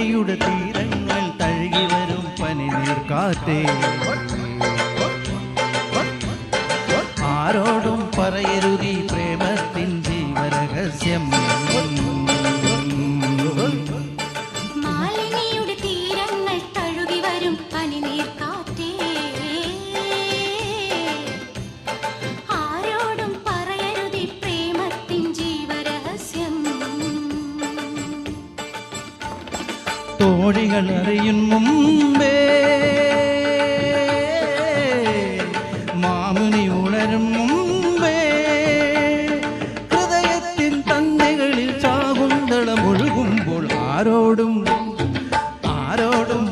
മലയുടെ തീരങ്ങൾ തഴുകി വരും പനി കാറ്റേ. ആരോടും പറയരുതി പ്രേമത്തിൻ ജീവരഹസ്യം. തോഴികൾ അറിയും മുമ്പേ മാമുനി ഉണരും മുമ്പേ ഹൃദയത്തിൻ തന്നെകളിൽ ചാകുന്തളം ഒഴുകുമ്പോൾ ആരോടും ആരോടും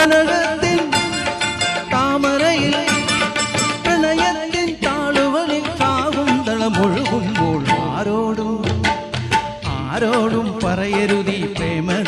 കനകത്തിൻ താമരയിൽ പ്രണയത്തിൻ താളുകളിൽ ചാകുന്തളം ഒഴുകുമ്പോൾ ആരോടും ആരോടും പറയരുതീ പ്രേമത്തിൻ ജീവരഹസ്യം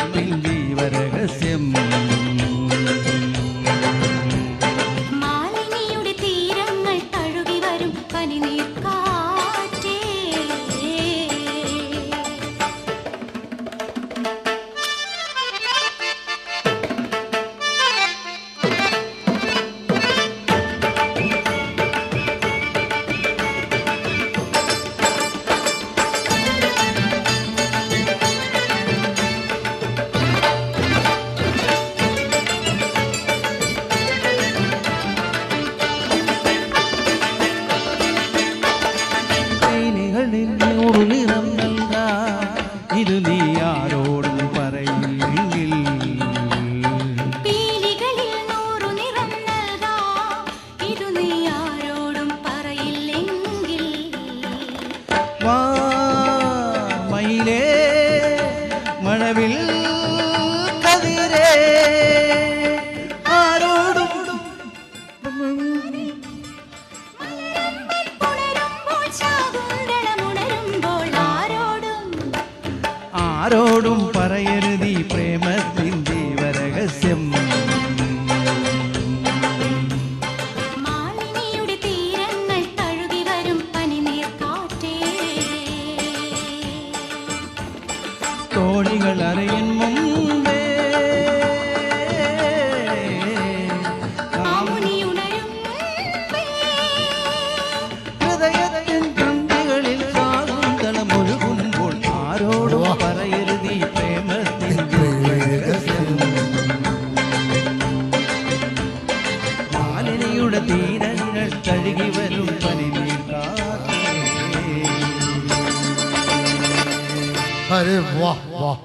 നൂറു നിറം നൽകാ. ഇത് നീ ആരോടും പറയില്ലെങ്കിൽ. മയിലേ നൂറു ആരോടും പറയരുത് പ്രേമത്തിൻ ജീവരഹസ്യം മാലിനിയുടെ തീരങ്ങൾ തഴുകി വരും പനിനീർ കാറ്റേ. തോണികൾ അറിയും തീരങ്ങൾ കഴുകി വരും പനിനീർ കാറ്റേ अरे वाह वाह